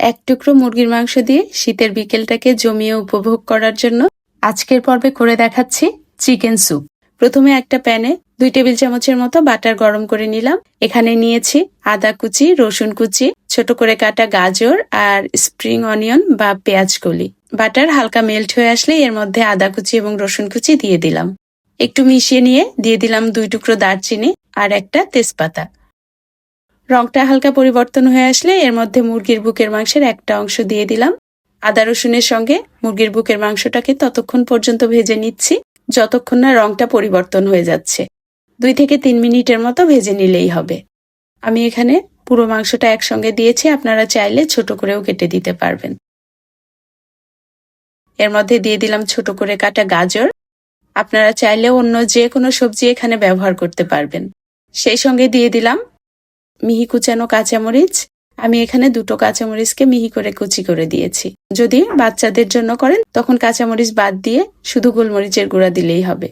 এক টুকরো মুরগির মাংস দিয়ে শীতের বিকেলটাকে জমিয়ে উপভোগ করার জন্য আজকের পর্বে করে দেখাচ্ছি চিকেন স্যুপ। প্রথমে একটা প্যানে দুই টেবিল চামচের মতো বাটার গরম করে নিলাম। এখানে নিয়েছি আদা কুচি, রসুন কুচি, ছোট করে কাটা গাজর আর স্প্রিং অনিয়ন বা পেঁয়াজ কলি। বাটার হালকা মেল্ট হয়ে আসলে এর মধ্যে আদা কুচি এবং রসুন কুচি দিয়ে দিলাম। একটু মিশিয়ে নিয়ে দিয়ে দিলাম দুই টুকরো দারচিনি আর একটা তেজপাতা। রংটা হালকা পরিবর্তন হয়ে আসলে এর মধ্যে মুরগির বুকের মাংসের একটা অংশ দিয়ে দিলাম। আদা রসুনের সঙ্গে মুরগির বুকের মাংসটাকে ততক্ষণ পর্যন্ত ভেজে নিচ্ছি, যতক্ষণ না রংটা পরিবর্তন হয়ে যাচ্ছে। দুই থেকে তিন মিনিটের মতো ভেজে নিলেই হবে। আমি এখানে পুরো মাংসটা একসঙ্গে দিয়েছি, আপনারা চাইলে ছোট করেও কেটে দিতে পারবেন। এর মধ্যে দিয়ে দিলাম ছোট করে কাটা গাজর। আপনারা চাইলে অন্য যে কোনো সবজি এখানে ব্যবহার করতে পারবেন। সেই সঙ্গে দিয়ে দিলাম মিহি কুচানো কাঁচামরিচ। আমি এখানে দুটো কাঁচামরিচকে মিহি করে কুচি করে দিয়েছি। যদি বাচ্চাদের জন্য করেন, তখন কাঁচামরিচ বাদ দিয়ে শুধু গোলমরিচের গুঁড়া দিলেই হবে।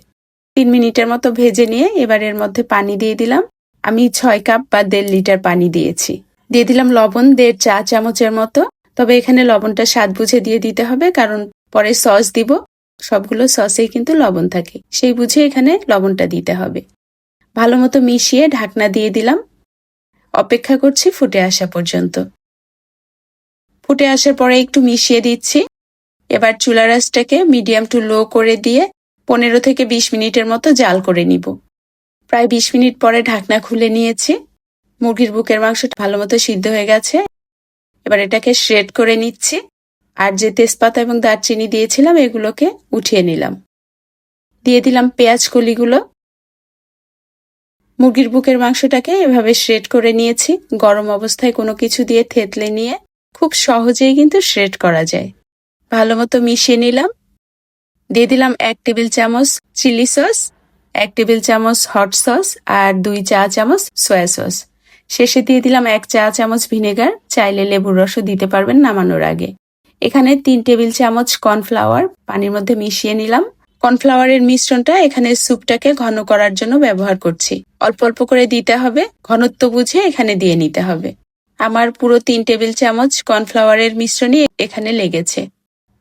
তিন মিনিটের মতো ভেজে নিয়ে এবার এর মধ্যে পানি দিয়ে দিলাম। আমি ছয় কাপ বা দেড় লিটার পানি দিয়েছি। দিয়ে দিলাম লবণ দেড় চা চামচের মতো। তবে এখানে লবণটা স্বাদ বুঝে দিয়ে দিতে হবে, কারণ পরে সস দিব। সবগুলো সসেই কিন্তু লবণ থাকে। সেই বুঝে এখানে লবণটা দিতে হবে। ভালো মতো মিশিয়ে ঢাকনা দিয়ে দিলাম। অপেক্ষা করছি ফুটে আসা পর্যন্ত। ফুটে আসার পরে একটু মিশিয়ে দিচ্ছি। এবার চুলা রাসটাকে মিডিয়াম টু লো করে দিয়ে পনেরো থেকে বিশ মিনিটের মতো জাল করে নিব। প্রায় বিশ মিনিট পরে ঢাকনা খুলে নিয়েছি। মুরগির বুকের মাংসটা ভালো মতো সিদ্ধ হয়ে গেছে। এবার এটাকে শ্রেড করে নিচ্ছি। আর যে তেজপাতা এবং দারচিনি দিয়েছিলাম, এগুলোকে উঠিয়ে নিলাম। দিয়ে দিলাম পেঁয়াজ কলিগুলো। মুরগির বুকের মাংসটাকে এভাবে শ্রেড করে নিয়েছি। গরম অবস্থায় কোনো কিছু দিয়ে থেতলে নিয়ে খুব সহজেই কিন্তু শ্রেড করা যায়। ভালো মতো মিশিয়ে নিলাম। দিয়ে দিলাম এক টেবিল চামচ চিলি সস, এক টেবিল চামচ হট সস আর দুই চা চামচ সয়া সস। শেষে দিয়ে দিলাম এক চা চামচ ভিনেগার। চাইলে লেবুর রসও দিতে পারবেন নামানোর আগে। এখানে তিন টেবিল চামচ কর্নফ্লাওয়ার পানির মধ্যে মিশিয়ে নিলাম। কর্নফ্লাওয়ারের মিশ্রণটা এখানে স্যুপটাকে ঘন করার জন্য ব্যবহার করছি। অল্প অল্প করে দিতে হবে। ঘনত্ব বুঝে এখানে দিয়ে নিতে হবে। আমার পুরো তিন টেবিল চামচ কর্নফ্লাওয়ারের মিশ্রণই এখানে লেগেছে।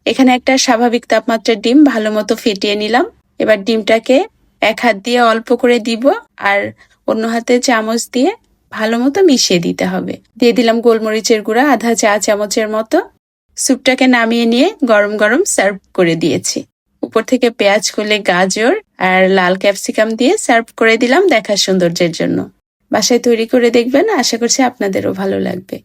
এখানে একটা স্বাভাবিক তাপমাত্রার ডিম ভালো মতো ফেটিয়ে নিলাম। এবার ডিমটাকে এক হাত দিয়ে অল্প করে দিব আর অন্য হাতে চামচ দিয়ে ভালো মতো মিশিয়ে দিতে হবে। দিয়ে দিলাম গোলমরিচের গুঁড়া আধা চা চামচের মতো। স্যুপটাকে নামিয়ে নিয়ে গরম গরম সার্ভ করে দিয়েছি। উপর থেকে পেঁয়াজ খুলে গাজর আর লাল ক্যাপসিকাম দিয়ে সার্ভ করে দিলাম দেখার সৌন্দর্যের জন্য। বাসায় তৈরি করে দেখবেন, আশা করছি আপনাদেরও ভালো লাগবে।